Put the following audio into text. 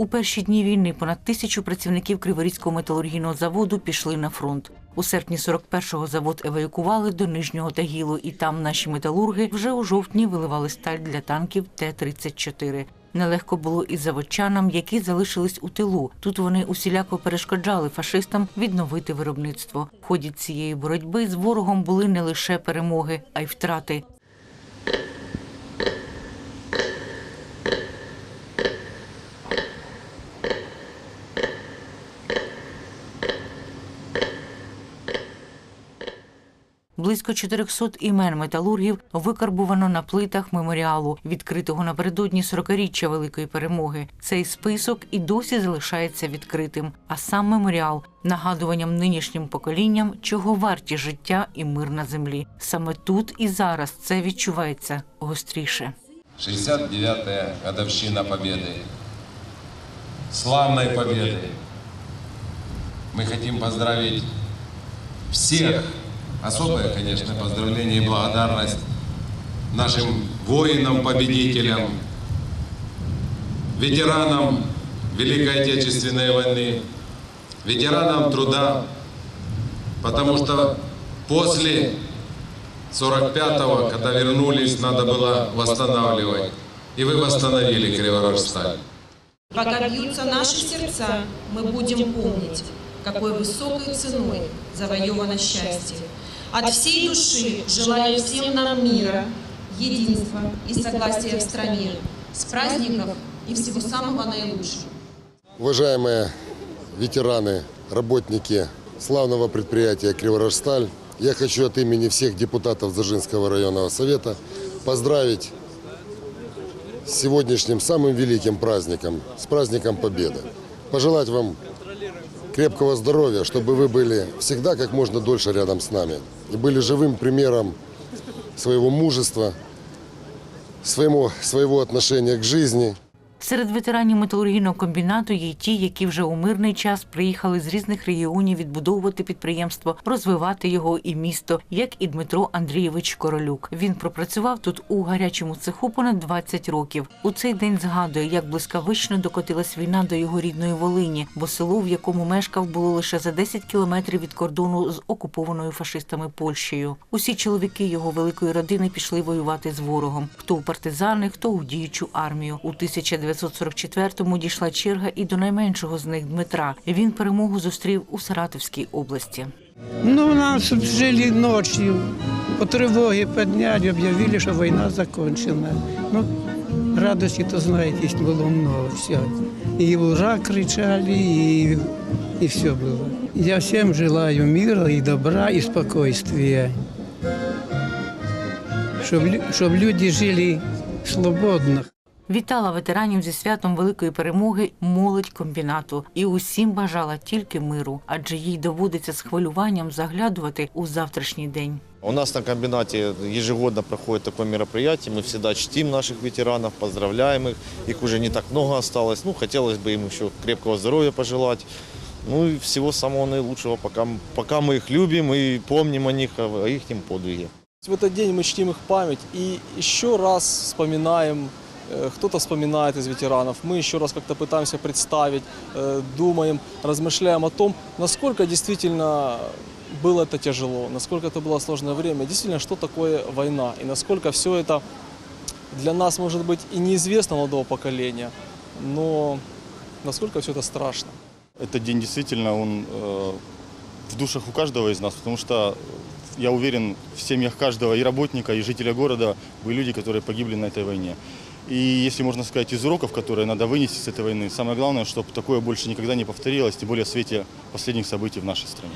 У перші дні війни понад тисячу працівників Криворізького металургійного заводу пішли на фронт. У серпні 41-го завод евакуювали до Нижнього Тагілу, і там наші металурги вже у жовтні виливали сталь для танків Т-34. Нелегко було і заводчанам, які залишились у тилу. Тут вони усіляко перешкоджали фашистам відновити виробництво. В ході цієї боротьби з ворогом були не лише перемоги, а й втрати. Близько 400 імен металургів викарбувано на плитах меморіалу, відкритого напередодні 40-річчя великої перемоги. Цей список і досі залишається відкритим. А сам меморіал нагадуванням нинішнім поколінням, чого варті життя і мир на землі. Саме тут і зараз це відчувається гостріше. 69-я годовщина Победы. Славной Победы. Мы хотим поздравить всех. Особое, конечно, поздравление и благодарность нашим воинам-победителям, ветеранам Великой Отечественной войны, ветеранам труда, потому что после 45-го, когда вернулись, надо было восстанавливать. И вы восстановили Криворожсталь. Пока бьются наши сердца, мы будем помнить, какой высокой ценой завоевано счастье. От всей души желаю всем нам мира, единства и согласия в стране. С праздников и всего самого наилучшего. Уважаемые ветераны, работники славного предприятия «Криворожсталь», я хочу от имени всех депутатов Дзержинского районного совета поздравить сегодняшним самым великим праздником, с праздником Победы. Пожелать вам крепкого здоровья, чтобы вы были всегда как можно дольше рядом с нами и были живым примером своего мужества, своему, своего отношения к жизни. Серед ветеранів металургійного комбінату є ті, які вже у мирний час приїхали з різних регіонів відбудовувати підприємство, розвивати його і місто, як і Дмитро Андрійович Королюк. Він пропрацював тут у гарячому цеху понад 20 років. У цей день згадує, як блискавично докотилась війна до його рідної Волині, бо село, в якому мешкав, було лише за 10 кілометрів від кордону з окупованою фашистами Польщею. Усі чоловіки його великої родини пішли воювати з ворогом. Хто у партизани, хто у діючу армію. У 1944-му дійшла черга і до найменшого з них Дмитра. Він перемогу зустрів у Саратовській області. Ну, нас тут жили ночью. По тревоге подняли, объявили, что война закончена. Ну, радости, то знаете, есть было много все. И ура кричали, и, и все было. Я всем желаю мира и добра, и спокойствия. Чтобы люди жили свободно. Вітала ветеранів зі святом великої перемоги молодь комбінату і усім бажала тільки миру, адже їй доводиться з хвилюванням заглядувати у завтрашній день. У нас на комбинате ежегодно проходит такое мероприятие. Мы всегда чтим наших ветеранов, поздравляем их. Их уже не так много осталось. Ну, хотелось бы им еще крепкого здоровья пожелать. Ну и всего самого наилучшего, пока, пока мы их любим и помним о них, о их подвиге. В этот день мы чтим их память и еще раз вспоминаем, э, кто-то вспоминает из ветеранов, мы еще раз как-то пытаемся представить, думаем, размышляем о том, насколько действительно было это тяжело, насколько это было сложное время, действительно, что такое война и насколько все это для нас, может быть, и неизвестно молодого поколения, но насколько все это страшно. Этот день действительно, он э, в душах у каждого из нас, потому что я уверен, в семьях каждого и работника, и жителя города были люди, которые погибли на этой войне. И если можно сказать, из уроков, которые надо вынести с этой войны, самое главное, чтобы такое больше никогда не повторилось, тем более в свете последних событий в нашей стране.